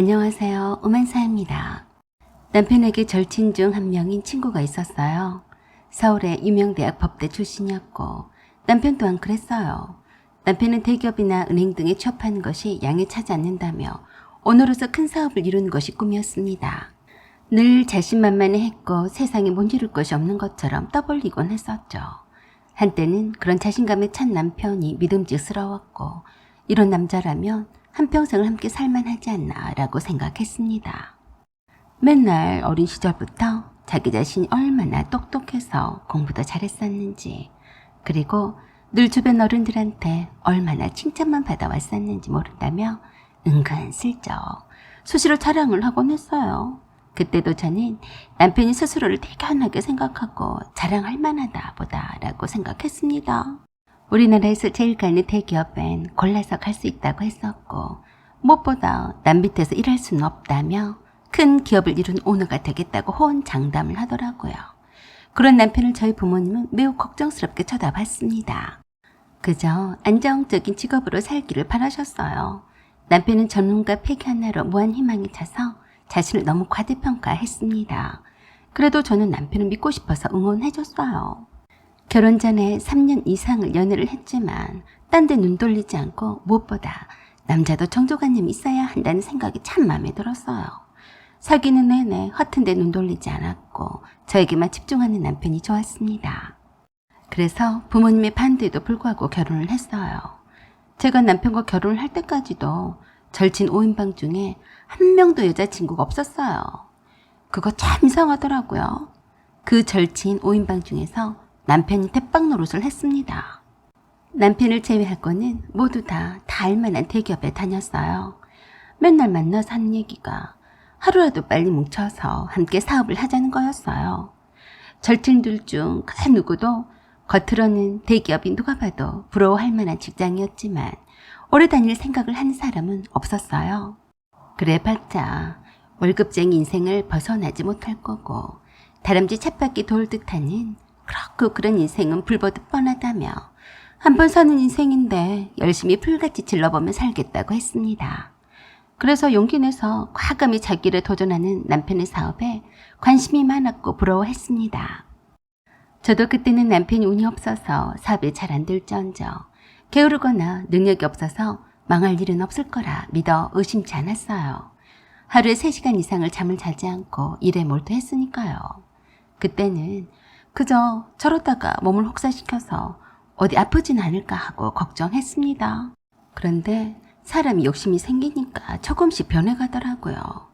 안녕하세요. 오만사입니다. 남편에게 절친 중 한 명인 친구가 있었어요. 서울의 유명 대학 법대 출신이었고 남편 또한 그랬어요. 남편은 대기업이나 은행 등에 취업하는 것이 양에 차지 않는다며 오너로서 큰 사업을 이루는 것이 꿈이었습니다. 늘 자신만만해했고 세상에 못 이룰 것이 없는 것처럼 떠벌리곤 했었죠. 한때는 그런 자신감에 찬 남편이 믿음직스러웠고 이런 남자라면 한평생을 함께 살만하지 않나 라고 생각했습니다. 맨날 어린 시절부터 자기 자신이 얼마나 똑똑해서 공부도 잘했었는지 그리고 늘 주변 어른들한테 얼마나 칭찬만 받아왔었는지 모른다며 은근슬쩍 수시로 자랑을 하곤 했어요. 그때도 저는 남편이 스스로를 대견하게 생각하고 자랑할 만하다 보다라고 생각했습니다. 우리나라에서 제일 가는 대기업엔 골라서 갈 수 있다고 했었고 무엇보다 남 밑에서 일할 수는 없다며 큰 기업을 이룬 오너가 되겠다고 호언장담을 하더라고요. 그런 남편을 저희 부모님은 매우 걱정스럽게 쳐다봤습니다. 그저 안정적인 직업으로 살기를 바라셨어요. 남편은 전문가 폐기 하나로 무한 희망에 차서 자신을 너무 과대평가했습니다. 그래도 저는 남편을 믿고 싶어서 응원해줬어요. 결혼 전에 3년 이상을 연애를 했지만 딴 데 눈 돌리지 않고 무엇보다 남자도 정조관념이 있어야 한다는 생각이 참 마음에 들었어요. 사귀는 내내 허튼 데 눈 돌리지 않았고 저에게만 집중하는 남편이 좋았습니다. 그래서 부모님의 반대에도 불구하고 결혼을 했어요. 제가 남편과 결혼을 할 때까지도 절친 5인방 중에 한 명도 여자친구가 없었어요. 그거 참 이상하더라고요. 그 절친 5인방 중에서 남편이 대빵 노릇을 했습니다. 남편을 제외할 거는 모두 다, 다 알만한 대기업에 다녔어요. 맨날 만나서 하는 얘기가 하루라도 빨리 뭉쳐서 함께 사업을 하자는 거였어요. 절친들 중 그 누구도 겉으로는 대기업이 누가 봐도 부러워할 만한 직장이었지만 오래 다닐 생각을 하는 사람은 없었어요. 그래봤자 월급쟁이 인생을 벗어나지 못할 거고 다람쥐 쳇바퀴 돌 듯하는 그렇고 그런 인생은 불보듯 뻔하다며 한 번 사는 인생인데 열심히 풀같이 질러보며 살겠다고 했습니다. 그래서 용기 내서 과감히 자기를 도전하는 남편의 사업에 관심이 많았고 부러워했습니다. 저도 그때는 남편이 운이 없어서 사업이 잘 안 될지언정 게으르거나 능력이 없어서 망할 일은 없을 거라 믿어 의심치 않았어요. 하루에 3시간 이상을 잠을 자지 않고 일에 몰두했으니까요. 그때는 그저 저러다가 몸을 혹사시켜서 어디 아프진 않을까 하고 걱정했습니다. 그런데 사람이 욕심이 생기니까 조금씩 변해가더라고요.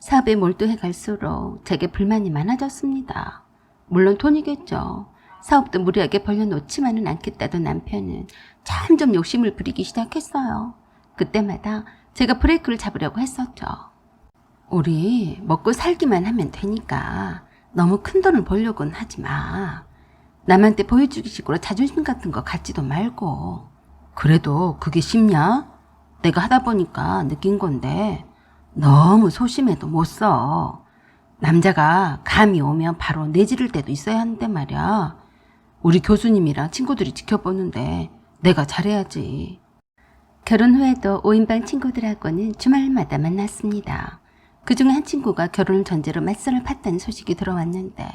사업에 몰두해 갈수록 제게 불만이 많아졌습니다. 물론 돈이겠죠. 사업도 무리하게 벌려놓지만은 않겠다던 남편은 점점 욕심을 부리기 시작했어요. 그때마다 제가 브레이크를 잡으려고 했었죠. 우리 먹고 살기만 하면 되니까 너무 큰 돈을 벌려고는 하지 마. 남한테 보여주기 식으로 자존심 같은 거 갖지도 말고. 그래도 그게 쉽냐? 내가 하다 보니까 느낀 건데 너무 소심해도 못 써. 남자가 감이 오면 바로 내지를 때도 있어야 하는데 말이야. 우리 교수님이랑 친구들이 지켜보는데 내가 잘해야지. 결혼 후에도 5인방 친구들하고는 주말마다 만났습니다. 그 중에 한 친구가 결혼을 전제로 맞선을 팠다는 소식이 들어왔는데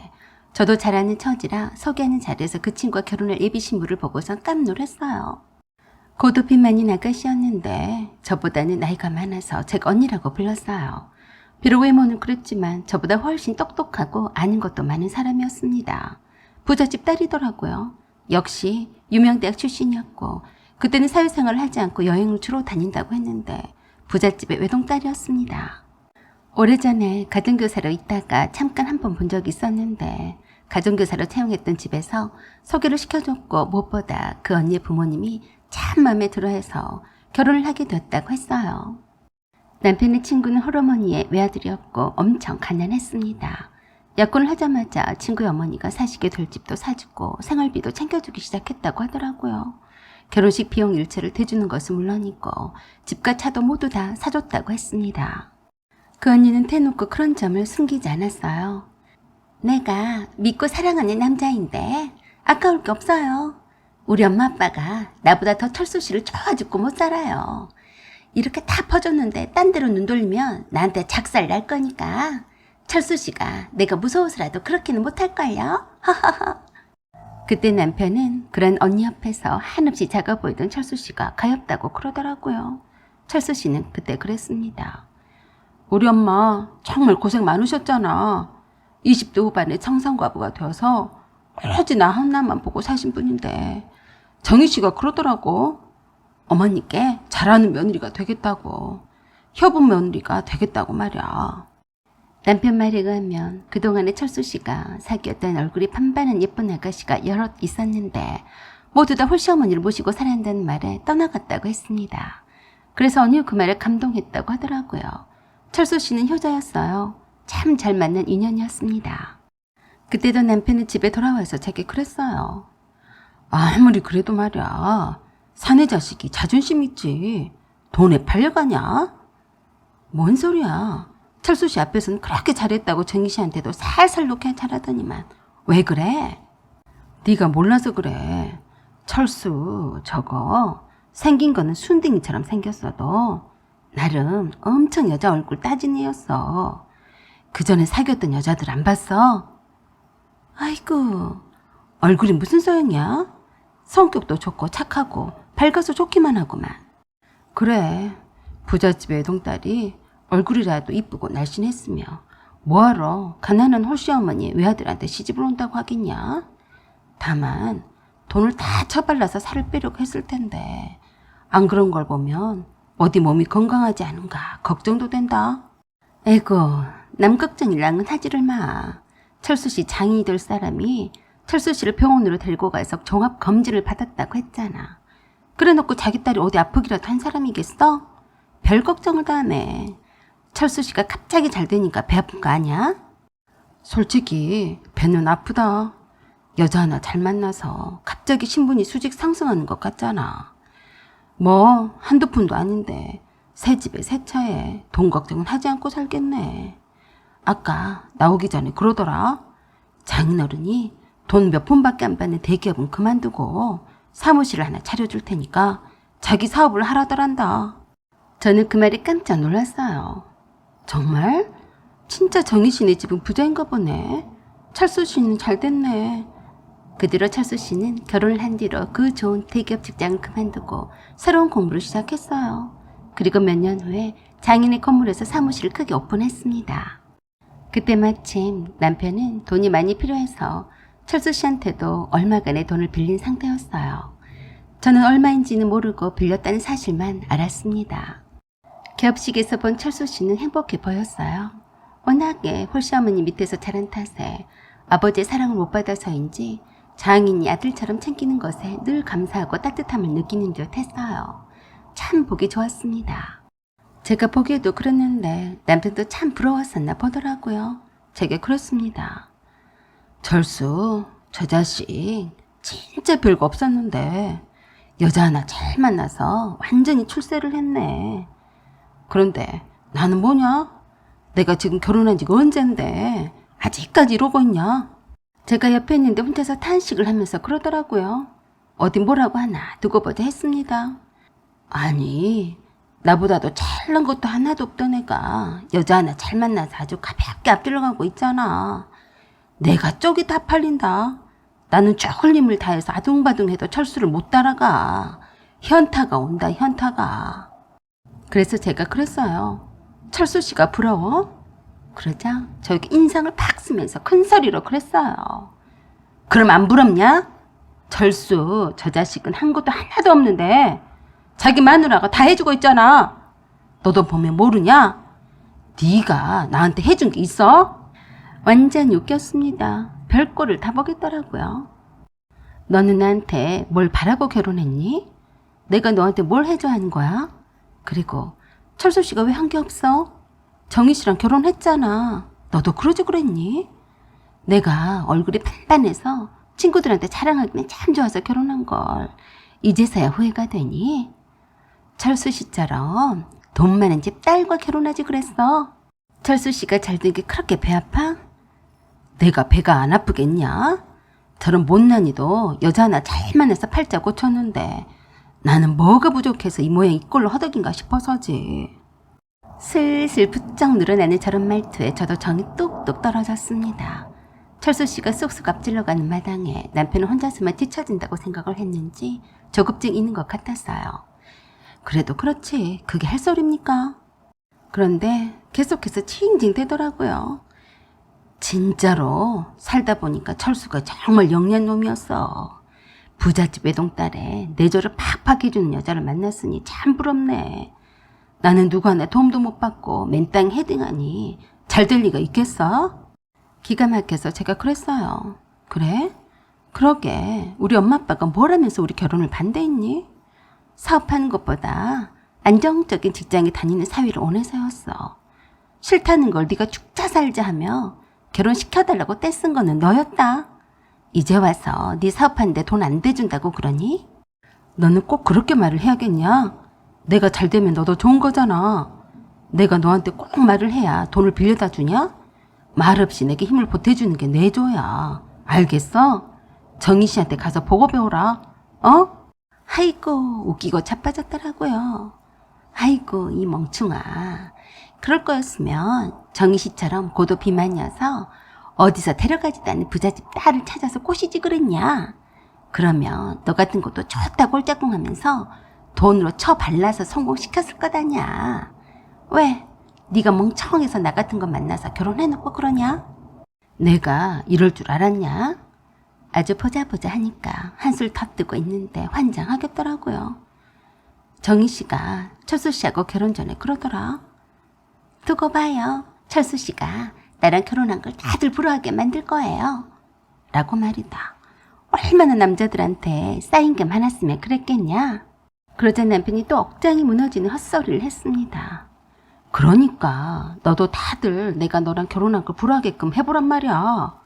저도 잘 아는 처지라 소개하는 자리에서 그 친구가 결혼할 예비 신부를 보고선 깜놀했어요. 고도핀 많이 아가씨였는데 저보다는 나이가 많아서 제가 언니라고 불렀어요. 비록 외모는 그랬지만 저보다 훨씬 똑똑하고 아는 것도 많은 사람이었습니다. 부잣집 딸이더라고요. 역시 유명 대학 출신이었고 그때는 사회생활을 하지 않고 여행을 주로 다닌다고 했는데 부잣집의 외동딸이었습니다. 오래전에 가정교사로 있다가 잠깐 한 번 본 적이 있었는데 가정교사로 채용했던 집에서 소개를 시켜줬고 무엇보다 그 언니의 부모님이 참 마음에 들어해서 결혼을 하게 됐다고 했어요. 남편의 친구는 홀어머니의 외아들이었고 엄청 가난했습니다. 약혼을 하자마자 친구의 어머니가 사시게 될 집도 사주고 생활비도 챙겨주기 시작했다고 하더라고요. 결혼식 비용 일체를 대주는 것은 물론이고 집과 차도 모두 다 사줬다고 했습니다. 그 언니는 대놓고 그런 점을 숨기지 않았어요. 내가 믿고 사랑하는 남자인데 아까울 게 없어요. 우리 엄마 아빠가 나보다 더 철수 씨를 좋아 죽고 못 살아요. 이렇게 다 퍼줬는데 딴 데로 눈 돌리면 나한테 작살 날 거니까 철수 씨가 내가 무서워서라도 그렇게는 못할걸요? 그때 남편은 그런 언니 옆에서 한없이 작아 보이던 철수 씨가 가엽다고 그러더라고요. 철수 씨는 그때 그랬습니다. 우리 엄마 정말 고생 많으셨잖아. 20대 후반에 청산과부가 되어서 오로지 나 하나만 보고 사신 분인데 정희 씨가 그러더라고. 어머니께 잘하는 며느리가 되겠다고. 협은 며느리가 되겠다고 말이야. 남편 말에 의하면 그동안에 철수 씨가 사귀었던 얼굴이 반반한 예쁜 아가씨가 여럿 있었는데 모두 다 홀시어머니를 모시고 살아간다는 말에 떠나갔다고 했습니다. 그래서 언니 그 말에 감동했다고 하더라고요. 철수 씨는 효자였어요. 참 잘 맞는 인연이었습니다. 그때도 남편은 집에 돌아와서 제게 그랬어요. 아무리 그래도 말이야. 사내 자식이 자존심 있지. 돈에 팔려가냐? 뭔 소리야. 철수 씨 앞에서는 그렇게 잘했다고 정희 씨한테도 살살 놓게 잘하더니만. 왜 그래? 네가 몰라서 그래. 철수 저거 생긴 거는 순딩이처럼 생겼어도 나름 엄청 여자 얼굴 따진 애였어. 그 전에 사귀었던 여자들 안 봤어? 아이고 얼굴이 무슨 소용이야? 성격도 좋고 착하고 밝아서 좋기만 하구만. 그래 부잣집의 외동딸이 얼굴이라도 이쁘고 날씬했으며 뭐하러 가난한 홀씨 어머니 외아들한테 시집을 온다고 하겠냐? 다만 돈을 다 처발라서 살을 빼려고 했을 텐데 안 그런 걸 보면 어디 몸이 건강하지 않은가 걱정도 된다. 에고 남 걱정이랑은 하지를 마. 철수 씨 장인이 될 사람이 철수 씨를 병원으로 데리고 가서 종합 검진을 받았다고 했잖아. 그래놓고 자기 딸이 어디 아프기라도 한 사람이겠어? 별 걱정을 다 하네. 철수 씨가 갑자기 잘 되니까 배 아픈 거 아니야? 솔직히 배는 아프다. 여자 하나 잘 만나서 갑자기 신분이 수직 상승하는 것 같잖아. 뭐 한두 푼도 아닌데 새 집에 새 차에 돈 걱정은 하지 않고 살겠네. 아까 나오기 전에 그러더라. 장인어른이 돈 몇 푼밖에 안 받는 대기업은 그만두고 사무실을 하나 차려줄 테니까 자기 사업을 하라더란다. 저는 그 말에 깜짝 놀랐어요. 정말? 진짜 정희 씨네 집은 부자인가 보네. 철수 씨는 잘 됐네. 그 뒤로 철수 씨는 결혼을 한 뒤로 그 좋은 대기업 직장을 그만두고 새로운 공부를 시작했어요. 그리고 몇 년 후에 장인의 건물에서 사무실을 크게 오픈했습니다. 그때 마침 남편은 돈이 많이 필요해서 철수 씨한테도 얼마간의 돈을 빌린 상태였어요. 저는 얼마인지는 모르고 빌렸다는 사실만 알았습니다. 겹식에서 본 철수 씨는 행복해 보였어요. 워낙에 홀시어머니 밑에서 자란 탓에 아버지의 사랑을 못 받아서인지 장인이 아들처럼 챙기는 것에 늘 감사하고 따뜻함을 느끼는 듯 했어요. 참 보기 좋았습니다. 제가 보기에도 그랬는데 남편도 참 부러웠었나 보더라고요. 제게 그렇습니다. 절수, 저 자식 진짜 별거 없었는데 여자 하나 잘 만나서 완전히 출세를 했네. 그런데 나는 뭐냐? 내가 지금 결혼한 지가 언젠데 아직까지 이러고 있냐? 제가 옆에 있는데 혼자서 탄식을 하면서 그러더라고요. 어디 뭐라고 하나 두고 보자 했습니다. 아니, 나보다도 잘난 것도 하나도 없던 애가 여자 하나 잘 만나서 아주 가볍게 앞길로 가고 있잖아. 내가 쪽이 다 팔린다. 나는 쪼을 힘을 다해서 아둥바둥해도 철수를 못 따라가. 현타가 온다, 현타가. 그래서 제가 그랬어요. 철수 씨가 부러워? 그러자 저에게 인상을 팍 쓰면서 큰 소리로 그랬어요. 그럼 안 부럽냐? 절수, 저 자식은 한 것도 하나도 없는데 자기 마누라가 다 해주고 있잖아. 너도 보면 모르냐? 네가 나한테 해준 게 있어? 완전 웃겼습니다. 별꼴을 다 보겠더라고요. 너는 나한테 뭘 바라고 결혼했니? 내가 너한테 뭘 해줘 하는 거야? 그리고 철수 씨가 왜 한 게 없어? 정희 씨랑 결혼했잖아. 너도 그러지 그랬니? 내가 얼굴이 반반해서 친구들한테 자랑하기는 참 좋아서 결혼한 걸 이제서야 후회가 되니? 철수 씨처럼 돈 많은 집 딸과 결혼하지 그랬어. 철수 씨가 잘된 게 그렇게 배 아파? 내가 배가 안 아프겠냐? 저런 못난이도 여자 하나 잘 만나서 팔자 고쳤는데 나는 뭐가 부족해서 이 모양 이꼴로 허덕인가 싶어서지. 슬슬 부쩍 늘어나는 저런 말투에 저도 정이 뚝뚝 떨어졌습니다. 철수 씨가 쏙쏙 앞질러 가는 마당에 남편은 혼자서만 뒤처진다고 생각을 했는지 조급증 있는 것 같았어요. 그래도 그렇지. 그게 할 소리입니까? 그런데 계속해서 칭칭 대더라고요. 진짜로 살다 보니까 철수가 정말 영리한 놈이었어. 부잣집 외동딸에 내조를 팍팍 해주는 여자를 만났으니 참 부럽네. 나는 누구 하나 도움도 못 받고 맨땅 헤딩하니 잘 될 리가 있겠어? 기가 막혀서 제가 그랬어요. 그래? 그러게 우리 엄마 아빠가 뭘 하면서 우리 결혼을 반대했니? 사업하는 것보다 안정적인 직장에 다니는 사위를 원해서였어. 싫다는 걸 네가 죽자 살자 하며 결혼시켜달라고 떼쓴 거는 너였다. 이제 와서 네 사업하는데 돈 안 대준다고 그러니? 너는 꼭 그렇게 말을 해야겠냐? 내가 잘 되면 너도 좋은 거잖아. 내가 너한테 꼭 말을 해야 돈을 빌려다 주냐? 말 없이 내게 힘을 보태주는 게 내조야. 알겠어? 정희 씨한테 가서 보고 배워라. 어? 아이고, 웃기고 자빠졌더라고요. 아이고, 이 멍충아. 그럴 거였으면 정희 씨처럼 고도 비만이어서 어디서 데려가지도 않는 부잣집 딸을 찾아서 꼬시지 그랬냐? 그러면 너 같은 것도 좋다 꼴짝꿍 하면서 돈으로 쳐 발라서 성공시켰을 거다냐. 왜? 네가 멍청해서 나 같은 거 만나서 결혼해놓고 그러냐? 내가 이럴 줄 알았냐? 아주 보자보자 하니까 한술 덧뜨고 있는데 환장하겠더라고요. 정희 씨가 철수 씨하고 결혼 전에 그러더라. 두고 봐요. 철수 씨가 나랑 결혼한 걸 다들 부러워하게 만들 거예요. 라고 말이다. 얼마나 남자들한테 쌓인 게 많았으면 그랬겠냐? 그러자 남편이 또 억장이 무너지는 헛소리를 했습니다. 그러니까 너도 다들 내가 너랑 결혼한 걸 부러워하게끔 해보란 말이야.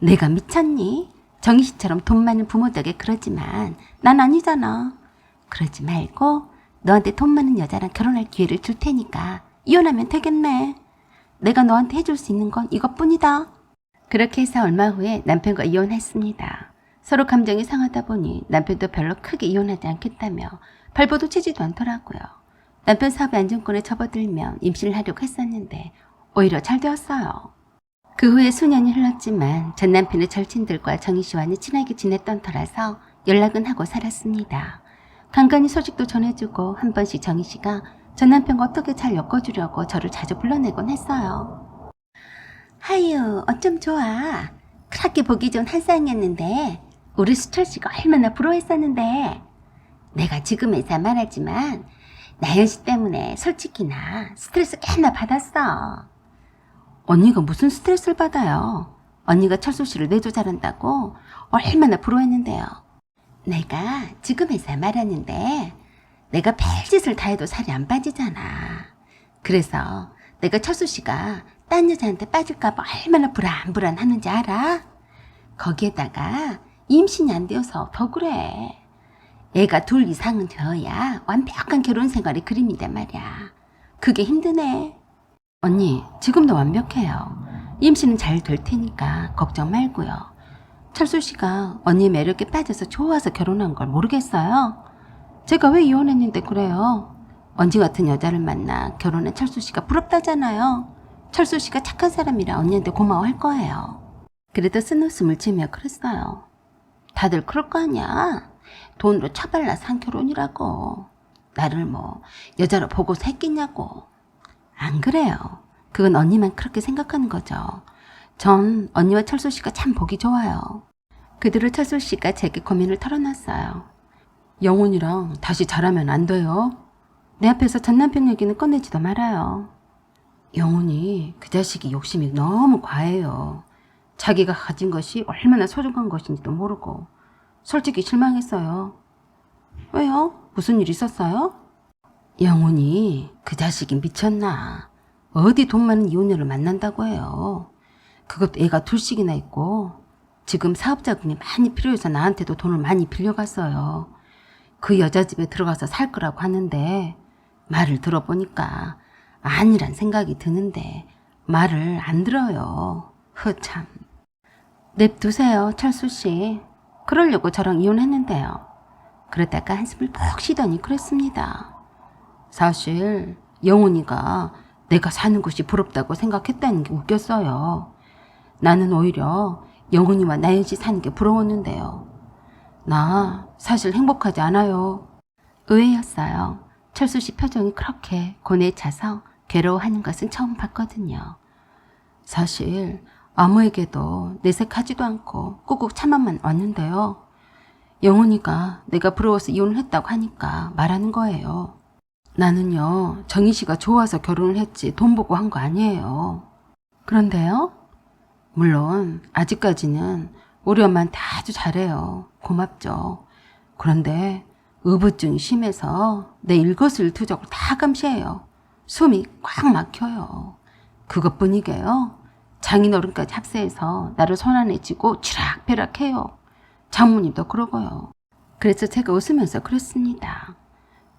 내가 미쳤니? 정희 씨처럼 돈 많은 부모 덕에 그러지만 난 아니잖아. 그러지 말고 너한테 돈 많은 여자랑 결혼할 기회를 줄 테니까 이혼하면 되겠네. 내가 너한테 해줄 수 있는 건 이것뿐이다. 그렇게 해서 얼마 후에 남편과 이혼했습니다. 서로 감정이 상하다 보니 남편도 별로 크게 이혼하지 않겠다며 발버둥 치지도 않더라고요. 남편 사업의 안정권에 접어들면 임신을 하려고 했었는데 오히려 잘 되었어요. 그 후에 수년이 흘렀지만 전 남편의 절친들과 정희 씨와는 친하게 지냈던 터라서 연락은 하고 살았습니다. 간간히 소식도 전해주고 한 번씩 정희 씨가 전 남편과 어떻게 잘 엮어주려고 저를 자주 불러내곤 했어요. 하유, 어쩜 좋아. 그렇게 보기 좋은 한 쌍이었는데 우리 수철 씨가 얼마나 부러워했었는데 내가 지금에서 말하지만 나연 씨 때문에 솔직히 나 스트레스 꽤나 받았어. 언니가 무슨 스트레스를 받아요? 언니가 철수 씨를 내조 잘한다고 얼마나 부러워했는데요. 내가 지금에서 말하는데 내가 별짓을 다 해도 살이 안 빠지잖아. 그래서 내가 철수 씨가 딴 여자한테 빠질까봐 얼마나 불안불안하는지 알아? 거기에다가 임신이 안 되어서 더 그래. 애가 둘 이상은 되어야 완벽한 결혼 생활의 그림이란 말이야. 그게 힘드네. 언니, 지금도 완벽해요. 임신은 잘 될 테니까 걱정 말고요. 철수 씨가 언니 매력에 빠져서 좋아서 결혼한 걸 모르겠어요? 제가 왜 이혼했는데 그래요? 언지 같은 여자를 만나 결혼한 철수 씨가 부럽다잖아요. 철수 씨가 착한 사람이라 언니한테 고마워할 거예요. 그래도 쓴 웃음을 지며 그랬어요. 다들 그럴 거 아니야? 돈으로 처발라 산 결혼이라고. 나를 뭐 여자로 보고서 했겠냐고. 안 그래요. 그건 언니만 그렇게 생각하는 거죠. 전 언니와 철수 씨가 참 보기 좋아요. 그대로 철수 씨가 제게 고민을 털어놨어요. 영훈이랑 다시 잘하면 안 돼요. 내 앞에서 전 남편 얘기는 꺼내지도 말아요. 영훈이 그 자식이 욕심이 너무 과해요. 자기가 가진 것이 얼마나 소중한 것인지도 모르고 솔직히 실망했어요. 왜요? 무슨 일 있었어요? 영훈이 그 자식이 미쳤나? 어디 돈 많은 이혼녀를 만난다고 해요. 그것도 애가 둘씩이나 있고 지금 사업자금이 많이 필요해서 나한테도 돈을 많이 빌려갔어요. 그 여자 집에 들어가서 살 거라고 하는데 말을 들어보니까 아니란 생각이 드는데 말을 안 들어요. 흐참. 냅두세요, 철수 씨. 그러려고 저랑 이혼했는데요. 그러다가 한숨을 푹 쉬더니 그랬습니다. 사실 영훈이가 내가 사는 곳이 부럽다고 생각했다는 게 웃겼어요. 나는 오히려 영훈이와 나연씨 사는 게 부러웠는데요. 나 사실 행복하지 않아요. 의외였어요. 철수 씨 표정이 그렇게 고뇌에 차서 괴로워하는 것은 처음 봤거든요. 사실 아무에게도 내색하지도 않고 꾹꾹 참아만 왔는데요. 영훈이가 내가 부러워서 이혼을 했다고 하니까 말하는 거예요. 나는요, 정희 씨가 좋아서 결혼을 했지 돈 보고 한 거 아니에요. 그런데요? 물론 아직까지는 우리 엄마한테 아주 잘해요. 고맙죠. 그런데 의부증이 심해서 내 일거수일투족을 다 감시해요. 숨이 꽉 막혀요. 그것뿐이게요. 장인어른까지 합세해서 나를 손안에 쥐고 쥐락펴락해요. 장모님도 그러고요. 그래서 제가 웃으면서 그랬습니다.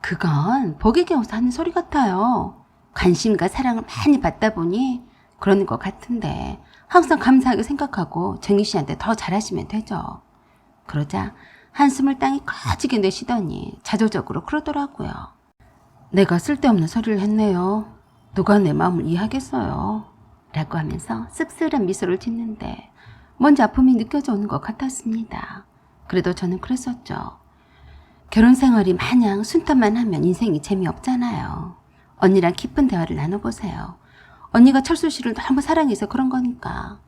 그건 복에 겨워서 하는 소리 같아요. 관심과 사랑을 많이 받다 보니 그러는 것 같은데 항상 감사하게 생각하고 정희 씨한테 더 잘하시면 되죠. 그러자 한숨을 땅에 꺼지게 내쉬더니 자조적으로 그러더라고요. 내가 쓸데없는 소리를 했네요. 누가 내 마음을 이해하겠어요. 라고 하면서 씁쓸한 미소를 짓는데 뭔지 아픔이 느껴져 오는 것 같았습니다. 그래도 저는 그랬었죠. 결혼 생활이 마냥 순탄만 하면 인생이 재미없잖아요. 언니랑 깊은 대화를 나눠보세요. 언니가 철수 씨를 너무 사랑해서 그런 거니까.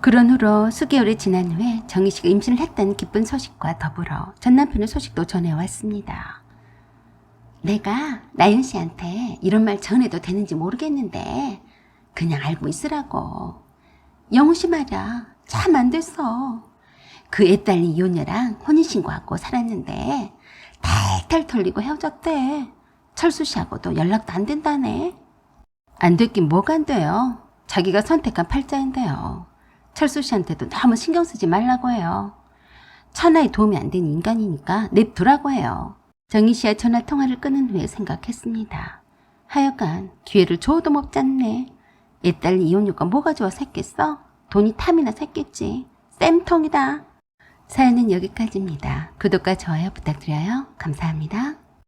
그런 후로 수개월이 지난 후에 정희 씨가 임신을 했다는 기쁜 소식과 더불어 전 남편의 소식도 전해왔습니다. 내가 나연 씨한테 이런 말 전해도 되는지 모르겠는데 그냥 알고 있으라고. 말이야 참안 됐어. 그 애딸이 이혼녀랑 혼인신고하고 살았는데 탈탈 털리고 헤어졌대. 철수 씨하고도 연락도 안 된다네. 안 됐긴 뭐가 안 돼요. 자기가 선택한 팔자인데요. 철수 씨한테도 너무 신경 쓰지 말라고 해요. 천하에 도움이 안 되는 인간이니까 냅두라고 해요. 정희 씨와 전화 통화를 끊은 후에 생각했습니다. 하여간 기회를 줘도 못 잡네. 얘 딸 이혼료가 뭐가 좋아 샜겠어? 돈이 탐이나 샜겠지. 쌤통이다. 사연은 여기까지입니다. 구독과 좋아요 부탁드려요. 감사합니다.